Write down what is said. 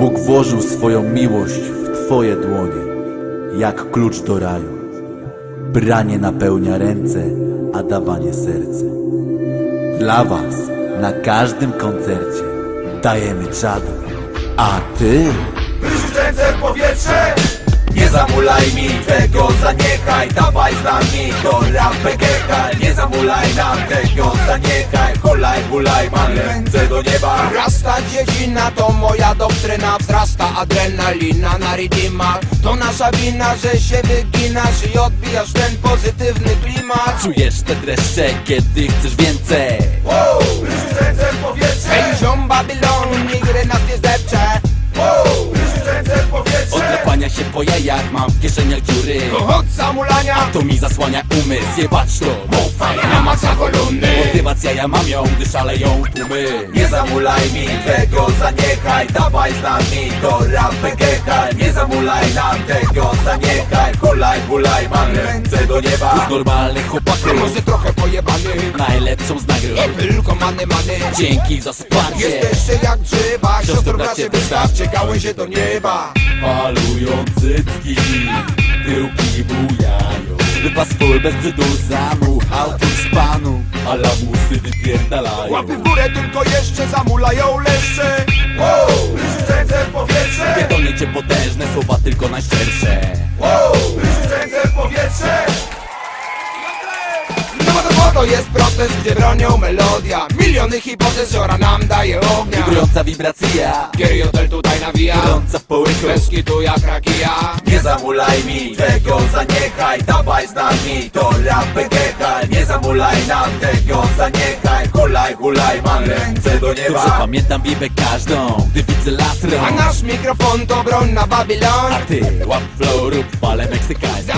Bóg włożył swoją miłość w Twoje dłonie, jak klucz do raju. Branie napełnia ręce, a dawanie serce. Dla Was na każdym koncercie dajemy czadu, a Ty... Wyszły ręce w powietrze zaniechaj Dawaj z nami do rapekeka Nie zamulaj nam tego, zaniechaj Hulaj, hulaj, mam ręce do nieba. Rasta dziedzina to moja doktryna Wzrasta adrenalina na ridimach To nasza wina, że się wyginasz I odbijasz ten pozytywny klimat. Czujesz te dreszcze, kiedy chcesz więcej. Wow, ręce w powietrze. Hej ziom Odlepania się po jajach, mam w kieszeniach dziury. Od zamulania. To mi zasłania umysł, jebać to. Fajna na maksa kolumny. Motywacja ja mam ją, gdy szaleją tłumy. Nie zamulaj mi tego, zaniechaj Dawaj z nami do rapekeka Nie zamulaj nam tego, zaniechaj Hulaj, hulaj, mam ręce do nieba. Normalnych chłopaków, Może trochę pojebany. Najlepszą z nagród. Tylko many many. Dzięki za wsparcie. Jesteście jak drzewa Siostro, bracie wystawcie gałęzie do nieba Palujący tki, tyłki bujają. Wypas full bez brzydu zamuchał tu z panu. A lamusy wypierdalają. Łapy w górę tylko jeszcze zamulają leszcze. Wow, ręce w powietrze. Pierdolniecie potężne słowa, tylko najszczersze Wow, ręce w powietrze to to jest protest, gdzie bronią melodia. Miliony hipotez, żora nam daje ognia. Wibrująca wibracja, Kieriotel tutaj nawija. Gorąca w połyku Bez kitu jak rakija Nie zamulaj mi tego, zaniechaj. Dawaj z nami do rapekeka Nie zamulaj nam tego, zaniechaj. Hulaj, hulaj, mam ręce do Dobrze nieba pamiętam bibę każdą, gdy widzę las A nasz mikrofon to broń na Babylon A ty łap flow, rób falę meksykańską